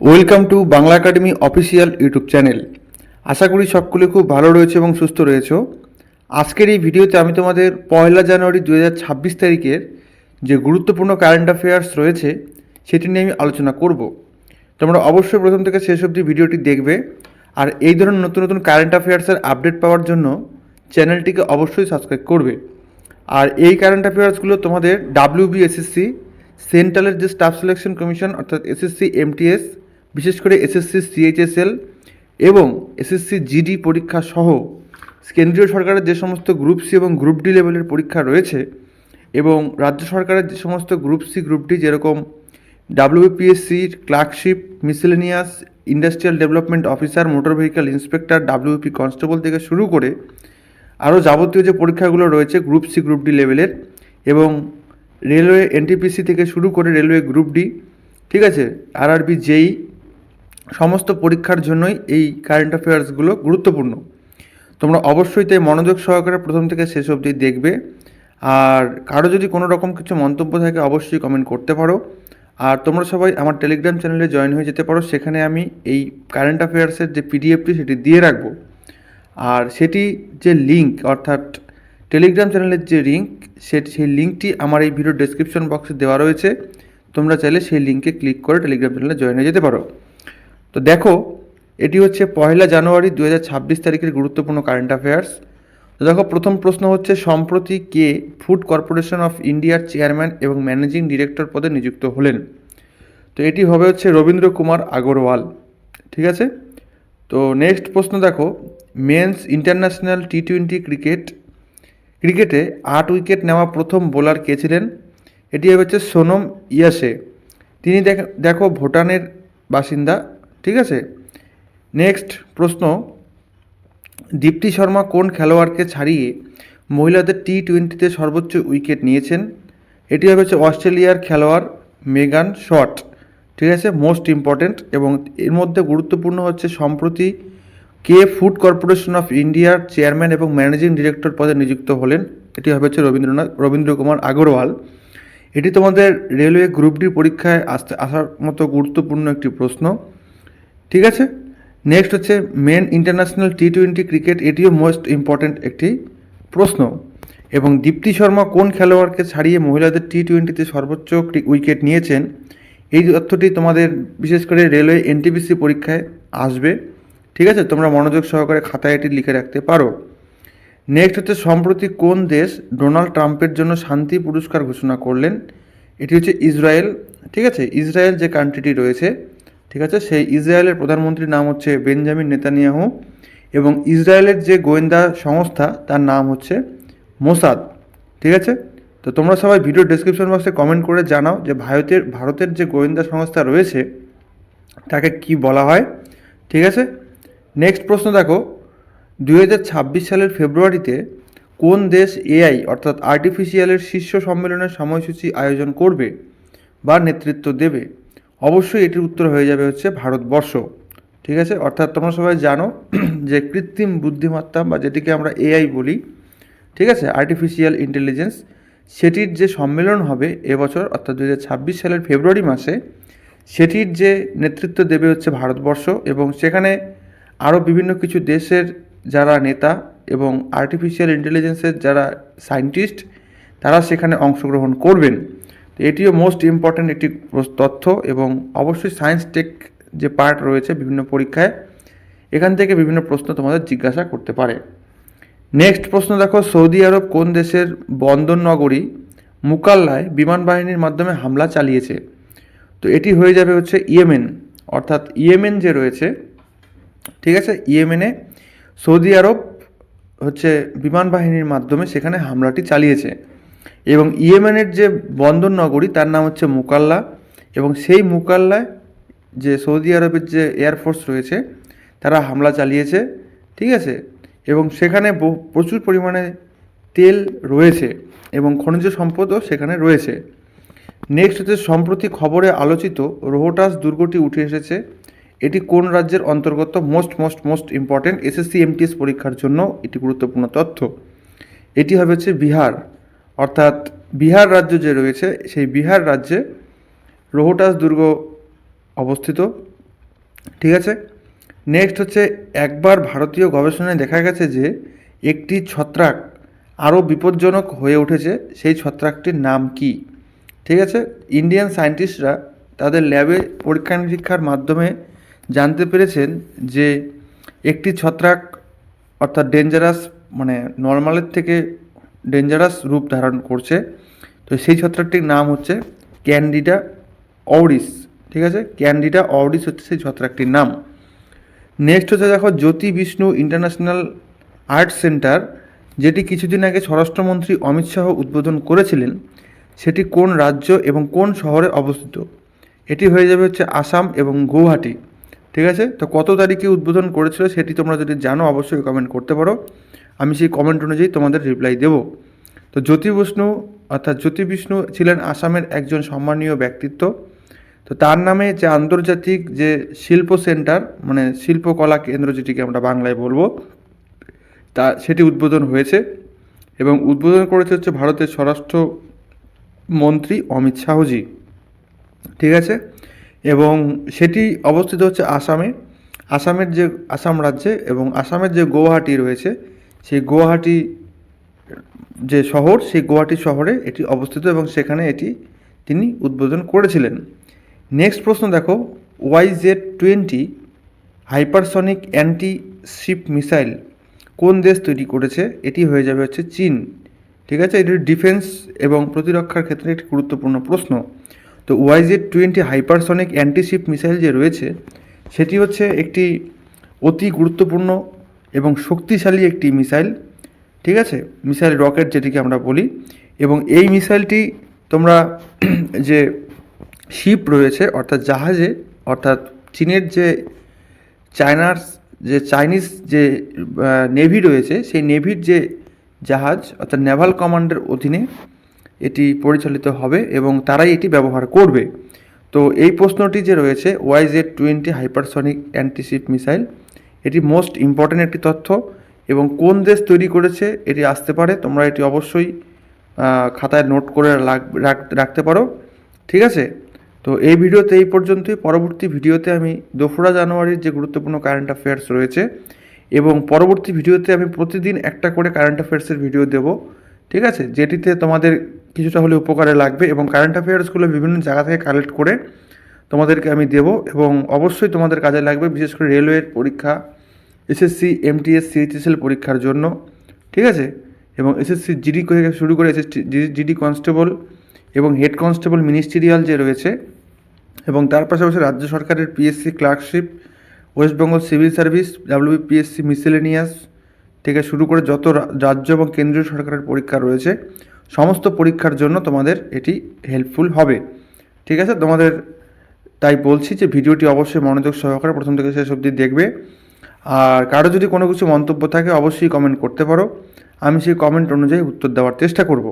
Welcome to Bangla academy official YouTube channel আশা করি সকলে খুব ভালো রয়েছে এবং সুস্থ রয়েছে। আজকের এই ভিডিওতে আমি তোমাদের পয়লা জানুয়ারি দু হাজার ছাব্বিশ তারিখের যে গুরুত্বপূর্ণ কারেন্ট অ্যাফেয়ার্স রয়েছে, সেটি নিয়ে আমি আলোচনা করব। তোমরা অবশ্যই প্রথম থেকে শেষ অবধি ভিডিওটি দেখবে। আর এই ধরনের নতুন নতুন কারেন্ট অ্যাফেয়ার্সের আপডেট পাওয়ার জন্য চ্যানেলটিকে অবশ্যই সাবস্ক্রাইব করবে। আর এই কারেন্ট অ্যাফেয়ার্সগুলো তোমাদের ডাব্লিউবিএসএসসি সেন্ট্রালের যে স্টাফ সিলেকশন কমিশন অর্থাৎ এসএসসি এমটিএস বিশেষ করে এসএসসি, সিএইচএসএল এবং এসএসসি, জিডি পরীক্ষা সহ কেন্দ্রীয় সরকারের যে সমস্ত গ্রুপ সি এবং গ্রুপ ডি লেভেলের পরীক্ষা রয়েছে এবং রাজ্য সরকারের যে সমস্ত গ্রুপ সি, গ্রুপ ডি যেরকম ডাব্লিউপিএসসির clerkship, miscellaneous, industrial development officer, motor vehicle inspector, WP constable থেকে শুরু করে আরও যাবতীয় যে পরীক্ষাগুলো রয়েছে গ্রুপ সি, গ্রুপ ডি লেভেলের এবং রেলওয়ে, এনটিপিসি থেকে শুরু করে রেলওয়ে গ্রুপ ডি, ঠিক আছে? আরআরবি, জেই সমস্ত পরীক্ষার জন্যই এই কারেন্ট অ্যাফেয়ার্সগুলো গুরুত্বপূর্ণ। তোমরা অবশ্যই তাই মনোযোগ সহকারে প্রথম থেকে শেষ অবধি দেখবে। আর কারও যদি কোনো রকম কিছু মন্তব্য থাকে, অবশ্যই কমেন্ট করতে পারো। আর তোমরা সবাই আমার টেলিগ্রাম চ্যানেলে জয়েন হয়ে যেতে পারো। সেখানে আমি এই কারেন্ট অ্যাফেয়ার্সের যে পিডিএফটি সেটি দিয়ে রাখব। আর সেটি যে লিঙ্ক অর্থাৎ টেলিগ্রাম চ্যানেলের যে লিঙ্ক সেটি, সেই লিঙ্কটি আমার এই ভিডিও ডেসক্রিপশন বক্সে দেওয়া রয়েছে। তোমরা চাইলে সেই লিঙ্কে ক্লিক করে টেলিগ্রাম চ্যানেলে জয়েন হয়ে যেতে পারো। তো দেখো, এটি হচ্ছে পয়লা জানুয়ারি দু হাজার ছাব্বিশ তারিখের গুরুত্বপূর্ণ কারেন্ট অ্যাফেয়ার্স তো দেখো, প্রথম প্রশ্ন হচ্ছে, সম্প্রতি কে ফুড কর্পোরেশন অফ ইন্ডিয়ার চেয়ারম্যান এবং ম্যানেজিং ডিরেক্টর পদে নিযুক্ত হলেন? তো এটি হবে হচ্ছে রবীন্দ্র কুমার আগরওয়াল, ঠিক আছে? তো নেক্সট প্রশ্ন দেখো men's international T twenty cricket ক্রিকেটে আট উইকেট নেওয়া প্রথম বোলার কে ছিলেন? এটি হচ্ছে সোনম ইয়াসে। তিনি দেখ- দেখো ভুটানের বাসিন্দা ঠিক আছে? নেক্সট প্রশ্ন, দীপ্তি শর্মা কোন খেলোয়াড়কে ছাড়িয়ে মহিলাদের টি টোয়েন্টিতে সর্বোচ্চ উইকেট নিয়েছেন? এটি হবে হচ্ছে অস্ট্রেলিয়ার খেলোয়াড় মেগান শট, ঠিক আছে? মোস্ট ইম্পর্ট্যান্ট এবং এর মধ্যে গুরুত্বপূর্ণ হচ্ছে সম্প্রতি কে ফুড কর্পোরেশন অফ ইন্ডিয়ার চেয়ারম্যান এবং ম্যানেজিং ডিরেক্টর পদে নিযুক্ত হলেন? এটি হবে হচ্ছে রবীন্দ্রনাথ, রবীন্দ্র কুমার আগরওয়াল। এটি তোমাদের রেলওয়ে গ্রুপ ডি পরীক্ষায় আসতে আসার মতো গুরুত্বপূর্ণ একটি প্রশ্ন। ঠিক আছে? নেক্সট হচ্ছে men international T twenty cricket এটিও মোস্ট ইম্পর্ট্যান্ট একটি প্রশ্ন। এবং দীপ্তি শর্মা কোন খেলোয়াড়কে ছাড়িয়ে মহিলাদের টি টোয়েন্টিতে সর্বোচ্চ উইকেট নিয়েছেন? এই তথ্যটি তোমাদের বিশেষ করে রেলওয়ে এনটিপিসি পরীক্ষায় আসবে। ঠিক আছে? তোমরা মনোযোগ সহকারে খাতায় এটি লিখে রাখতে পারো। নেক্সট হচ্ছে সম্প্রতি কোন দেশ ডোনাল্ড ট্রাম্পের জন্য শান্তি পুরস্কার ঘোষণা করলেন? এটি হচ্ছে ইসরায়েল। ঠিক আছে? ইসরায়েল যে কান্ট্রিটি রয়েছে ঠিক আছে? সেই ইসরায়েলের প্রধানমন্ত্রীর নাম হচ্ছে বেঞ্জামিন নেতানিয়াহু এবং ইসরায়েলের যে গোয়েন্দা সংস্থা, তার নাম হচ্ছে মোসাদ। ঠিক আছে? তো তোমরা সবাই ভিডিও ডেসক্রিপশন বক্সে কমেন্ট করে জানাও যে ভারতের ভারতের যে গোয়েন্দা সংস্থা রয়েছে, তাকে কি বলা হয়? ঠিক আছে? নেক্সট প্রশ্ন দেখো। দু হাজার ছাব্বিশ সালের ফেব্রুয়ারিতে কোন দেশ এআই, অর্থাৎ আর্টিফিশিয়ালের শীর্ষ সম্মেলনের সময়সূচি আয়োজন করবে বা নেতৃত্ব দেবে? অবশ্যই এটির উত্তর হয়ে যাবে হচ্ছে ভারতবর্ষ। ঠিক আছে? অর্থাৎ তোমরা সবাই জানো যে কৃত্রিম বুদ্ধিমত্তা বা যেটিকে আমরা এআই বলি, ঠিক আছে? আর্টিফিশিয়াল ইন্টেলিজেন্স সেটির যে সম্মেলন হবে এবছর, অর্থাৎ দু হাজার ছাব্বিশ সালের ফেব্রুয়ারি মাসে, সেটির যে নেতৃত্ব দেবে হচ্ছে ভারতবর্ষ এবং সেখানে আরও বিভিন্ন কিছু দেশের যারা নেতা এবং আর্টিফিশিয়াল ইন্টেলিজেন্সের যারা সায়েন্টিস্ট তারা সেখানে অংশগ্রহণ করবেন। এটিও মোস্ট ইম্পর্ট্যান্ট একটি তথ্য এবং অবশ্যই সায়েন্স টেক যে পার্ট রয়েছে বিভিন্ন পরীক্ষায়, এখান থেকে বিভিন্ন প্রশ্ন তোমাদের জিজ্ঞাসা করতে পারে। নেক্সট প্রশ্ন দেখো, সৌদি আরব কোন দেশের বন্দর নগরী মুকাল্লায় বিমান বাহিনীর মাধ্যমে হামলা চালিয়েছে? তো এটি হয়ে যাবে হচ্ছে ইয়েমেন, অর্থাৎ ইয়েমেন যে রয়েছে, ঠিক আছে? ইয়েমেনে সৌদি আরব হচ্ছে বিমান বাহিনীর মাধ্যমে সেখানে হামলাটি চালিয়েছে। এবং ইয়েমেনের যে বন্দর নগরী, তার নাম হচ্ছে মুকাল্লা এবং সেই মুকাল্লায় যে সৌদি আরবের যে এয়ারফোর্স রয়েছে, তারা হামলা চালিয়েছে, ঠিক আছে? এবং সেখানে প্রচুর পরিমাণে তেল রয়েছে এবং খনিজ সম্পদও সেখানে রয়েছে। নেক্সট হচ্ছে, সম্প্রতি খবরে আলোচিত রোহটাস দুর্গটি উঠে এসেছে। এটি কোন রাজ্যের অন্তর্গত? Most most most important SSC MTS পরীক্ষার জন্য এটি গুরুত্বপূর্ণ তথ্য। এটি হবে হচ্ছে বিহার। অর্থাৎ বিহার রাজ্য যে রয়েছে, সেই বিহার রাজ্যে রোহটাস দুর্গ অবস্থিত। ঠিক আছে? নেক্সট হচ্ছে, একবার ভারতীয় গবেষণায় দেখা গেছে যে, একটি ছত্রাক আরও বিপজ্জনক হয়ে উঠেছে, সেই ছত্রাকটির নাম কি? ঠিক আছে? ইন্ডিয়ান সায়েন্টিস্টরা তাদের ল্যাবে পরীক্ষা নিরীক্ষার মাধ্যমে জানতে পেরেছেন যে, একটি ছত্রাক অর্থাৎ ডেঞ্জারাস মানে নর্মালের থেকে ডেঞ্জারাস রূপ ধারণ করছে। তো সেই ছত্রাকটির নাম হচ্ছে ক্যান্ডিডা অউরিস ঠিক আছে? ক্যান্ডিডা অউরিস হচ্ছে সেই ছত্রাকটির নাম। নেক্সট হচ্ছে দেখো Jyoti Bishnu international art centre যেটি কিছুদিন আগে স্বরাষ্ট্রমন্ত্রী অমিত শাহ উদ্বোধন করেছিলেন। সেটি কোন রাজ্য এবং কোন শহরে অবস্থিত? এটি হয়ে যাবে হচ্ছে আসাম এবং গৌহাটি ঠিক আছে? তো কত তারিখে উদ্বোধন করেছিল সেটি তোমরা যদি জানো, অবশ্যই কমেন্ট করতে পারো। আমি সেই কমেন্ট অনুযায়ী তোমাদের রিপ্লাই দেব। তো জ্যোতি বিষ্ণু অর্থাৎ জ্যোতি বিষ্ণু ছিলেন আসামের একজন সম্মানীয় ব্যক্তিত্ব। তো তার নামে যে আন্তর্জাতিক যে শিল্প সেন্টার মানে শিল্পকলা কেন্দ্র যেটিকে আমরা বাংলায় বলব, তা সেটি উদ্বোধন হয়েছে এবং উদ্বোধন করেছে হচ্ছে ভারতের স্বরাষ্ট্র মন্ত্রী অমিত শাহজি। ঠিক আছে? এবং সেটি অবস্থিত হচ্ছে আসামে। আসামের যে আসাম রাজ্যে এবং আসামের যে গুয়াহাটি রয়েছে সেই গুয়াহাটি যে শহর, সেই গুয়াহাটি শহরে এটি অবস্থিত এবং সেখানে এটি তিনি উদ্বোধন করেছিলেন। নেক্সট প্রশ্ন দেখো Y Z twenty hypersonic anti ship missile কোন দেশ তৈরি করেছে? এটি হয়ে যাবে হচ্ছে চীন। ঠিক আছে? এটি ডিফেন্স এবং প্রতিরক্ষার ক্ষেত্রে একটি গুরুত্বপূর্ণ প্রশ্ন। তো Y Z twenty hypersonic anti ship missile যে রয়েছে, সেটি হচ্ছে একটি অতি গুরুত্বপূর্ণ এবং শক্তিশালী একটি মিসাইল, ঠিক আছে? মিসাইল রকেট যেটিকে আমরা বলি। এবং এই মিসাইলটি তোমরা যে শিপ রয়েছে, অর্থাৎ জাহাজে, অর্থাৎ চীনের যে চায়নার, যে চাইনিজ যে নেভি রয়েছে, সেই নেভির যে জাহাজ, অর্থাৎ নেভাল কমান্ডের অধীনে এটি পরিচালিত হবে এবং তারাই এটি ব্যবহার করবে। তো এই প্রশ্নটি যে রয়েছে Y Z twenty hypersonic anti ship missile এটি মোস্ট ইম্পর্ট্যান্ট একটি তথ্য এবং কোন দেশ তৈরি করেছে এটি আসতে পারে, তোমরা এটি অবশ্যই খাতায় নোট করে রাখতে পারো, ঠিক আছে? তো এই ভিডিওতে এই পর্যন্তই, পরবর্তী ভিডিওতে আমি দোসরা জানুয়ারির যে গুরুত্বপূর্ণ কারেন্ট অ্যাফেয়ার্স রয়েছে এবং পরবর্তী ভিডিওতে আমি প্রতিদিন একটা করে কারেন্ট অ্যাফেয়ার্সের ভিডিও দেব, ঠিক আছে? যেটিতে তোমাদের কিছুটা হলে উপকারে লাগবে এবং কারেন্ট অ্যাফেয়ার্সগুলো বিভিন্ন জায়গা থেকে কালেক্ট করে তোমাদেরকে আমি দেব এবং অবশ্যই তোমাদের কাজে লাগবে, বিশেষ করে রেলওয়ের পরীক্ষা, এসএসসি, এমটিএস, সিএইচএসএল পরীক্ষার জন্য, ঠিক আছে? এবং এসএসসি জিডি থেকে শুরু করে এসএসটি জিডি কনস্টেবল এবং হেড কনস্টেবল মিনিস্ট্রিয়াল যে রয়েছে এবং তার পাশাপাশি রাজ্য সরকারের PSC clerkship, West Bengal civil service WB PSC miscellaneous থেকে শুরু করে যত রাজ্য এবং কেন্দ্রীয় সরকারের পরীক্ষা রয়েছে, সমস্ত পরীক্ষার জন্য তোমাদের এটি হেল্পফুল হবে। ঠিক আছে? তোমাদের তাই বলছি যে ভিডিওটি অবশ্যই মনোযোগ সহকারে প্রথম থেকে শেষ অবধি দেখবে। আর কারও যদি কোনো কিছু মন্তব্য থাকে, অবশ্যই কমেন্ট করতে পারো। আমি সেই কমেন্ট অনুযায়ী উত্তর দেওয়ার চেষ্টা করব।